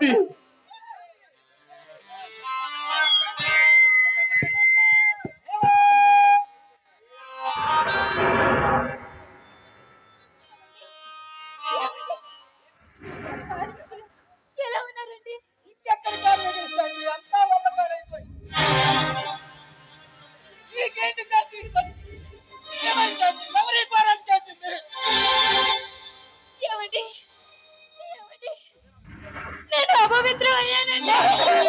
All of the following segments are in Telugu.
होती పవిత్రమయ్యానండి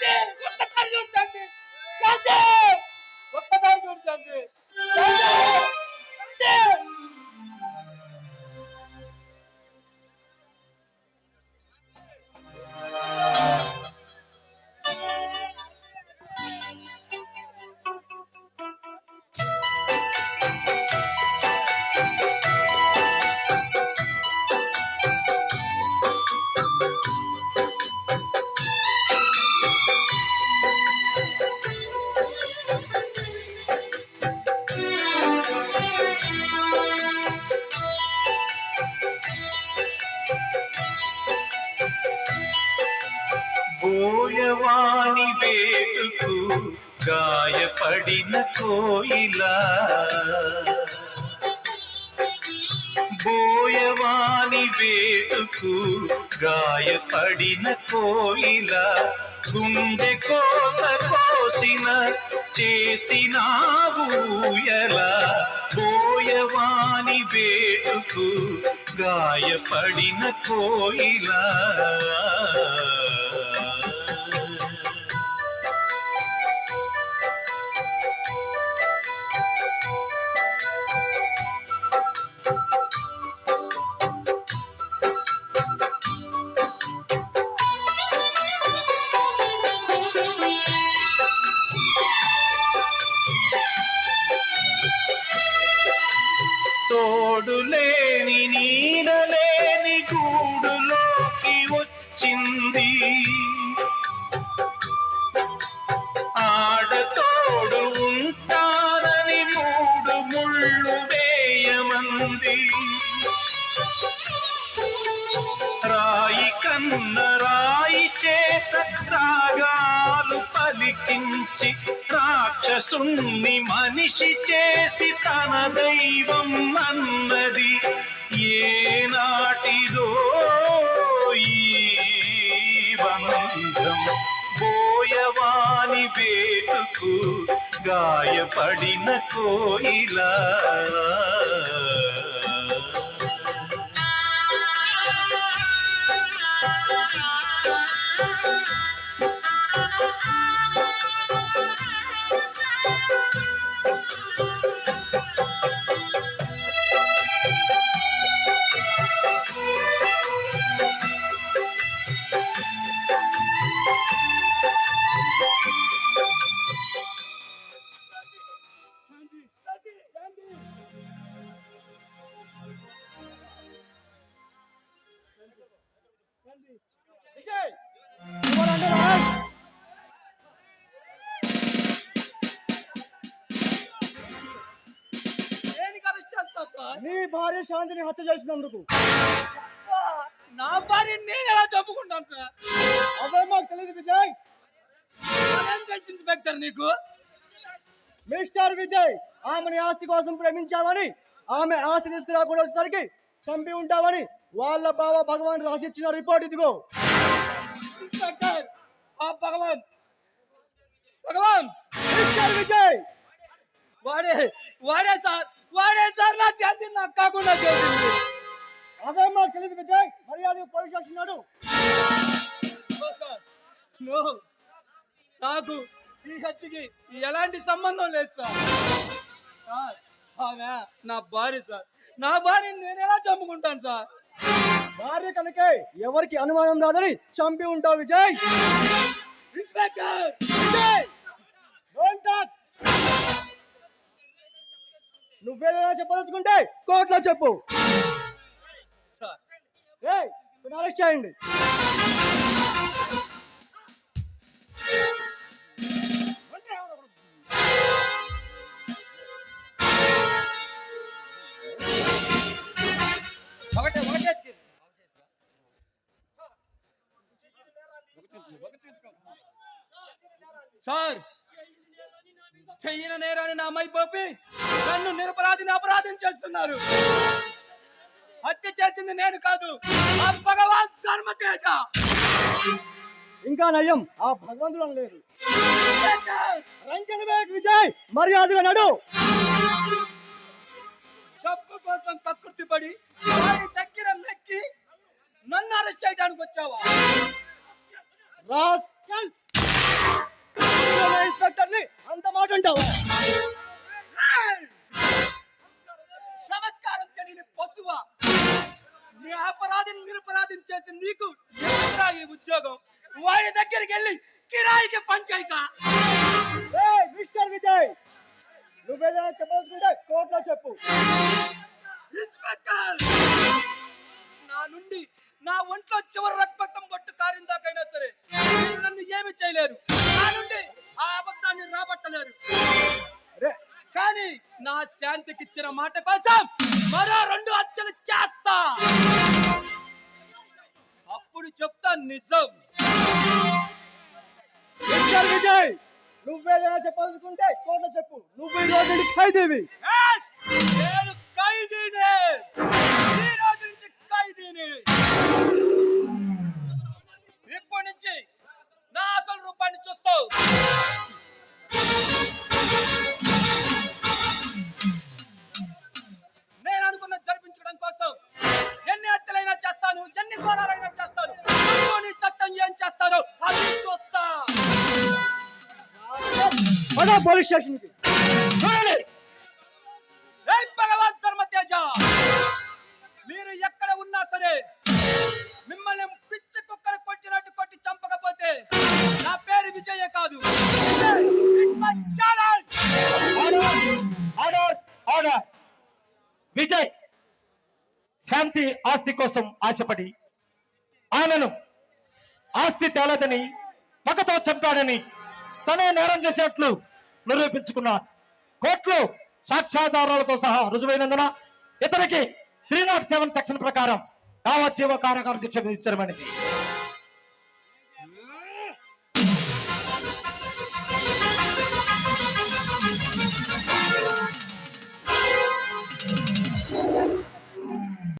কাছে কাছে పడిన కోయిలా బోయవాణి వేటుకు గాయపడిన కోయిలా గుండె కోత కోసిన చేసినావు ఎలా బోయవాణి వేటుకు గాయపడిన కోయిలా తోడులేని నీడలేని గూడులోకి వచ్చింది. ఆడతోడు ఉంటారని మూడు ముళ్ళు వేయమంది. రాయి కన్న రాయి చేత రాగాలు మనిషిని మనిషి చేసి తన దైవం అన్నది ఏ నాటిదో బంధం పోయవాని వేటుకు గాయపడిన కోయిలా నీ భార్య శాంతిని హత్య చేసినందుకు. నా భార్య నేను ఎలా చంపుకుంటాను సార్? అదే మాకు తెలియదు విజయ్. అదేం తెలుసు ఇన్స్పెక్టర్ నీకు? మిస్టర్ విజయ్ ఆమెని ఆస్తి కోసం ప్రేమించావని ఆమె ఆస్తి తీసుకురాకుండా వచ్చేసరికి చంపి ఉంటావని వాళ్ళ బావ భగవాన్ రాసి ఇచ్చిన రిపోర్ట్ ఇదిగో. ఇన్స్పెక్టర్ ఆ భగవాన్. భగవాన్! మిస్టర్ విజయ్! వాడే వాడే సార్. వాడే నా శాంతి నాకు కాకుండా చేసింది అదే మాకు తెలియదు విజయ్ మర్యాద పోలీస్ స్టేషన్ నాడు. నాకు ఈ హత్యకి ఎలాంటి సంబంధం లేదు సార్. సార్ ఆమె నా భార్య సార్. నా భార్యని నేను ఎలా చంపుకుంటాను సార్? భార్య కనుకే ఎవరికి అనుమానం రాదని చంపి ఉంటావు విజయ్. ఇన్స్పెక్టర్ విజయ్! నువ్వేదైనా చెప్పదలుచుకుంటే కోర్టులో చెప్పు. సార్. ఏయ్ అరెస్ట్ చేయండి. సార్. చెయ్యిన నేరాన్ని నా అమ్మాయి పోపి నన్ను నిరపరాధిని అపరాధం చేస్తున్నారు. హత్య చేసింది నేను కాదు ఆ భగవాన్ ధర్మతేజ. ఇంకా నయం ఆ భగవంతుడు అనలేదు వేయకు విజయ్ మర్యాదగా నడు. డబ్బు కోసం కక్కుర్తి పడి వాడి దగ్గర మెక్కి నన్ను అరెస్ట్ చేయడానికి వచ్చావా? రాస్కల్ చేసి నీకు ఈ ఉద్యోగం? వాడి దగ్గరికి వెళ్ళి కిరాయికి పంచాయిక. ఏయ్ మిస్టర్ విజయ్ నువ్వేదైనా చెప్పదలుచుకుంటే కోర్టులో చెప్పు. ఇన్స్పెక్టర్! నా నుండి నా ఒంట్లో చివరి రక్తం పట్టు కారిందాకైనా సరే మీరు నన్ను ఏమి చేయలేరు. నా నుండి ఆ అబద్ధాన్ని రాబట్టలేరు. కానీ నా శాంతికి ఇచ్చిన మాట కోసం మరో రెండు హత్యలు చేస్తా. అప్పుడు చెప్తా నిజం? విజయ్ నువ్వేదైనా చెప్పదలుచుకుంటే కోర్టులో చెప్పు. నువ్వు ఈ రోజు ఖైదీవి. ఖైదీనే! పద పోలీస్ స్టేషన్కి చూడండి జై ధర్మతేజ మీరు ఎక్కడ ఉన్నా సరే మిమ్మల్ని పిచ్చి కుక్కలు కొట్టినట్టు కొట్టి చంపకపోతే నా పేరు విజయ కాదు. విజయ్ శాంతి ఆస్తి కోసం ఆశపడి ఆమెను ఆస్తి తేలదని పగతో చంపాడని తనే నేరం చేసినట్లు నిరూపించుకున్న కోర్టులో సాక్ష్యాధారాలతో సహా రుజువైనందున ఇతనికి త్రీ నాట్ సెవెన్ సెక్షన్ ప్రకారం యావజ్జీవ కారాగార శిక్ష విధించడమైనది.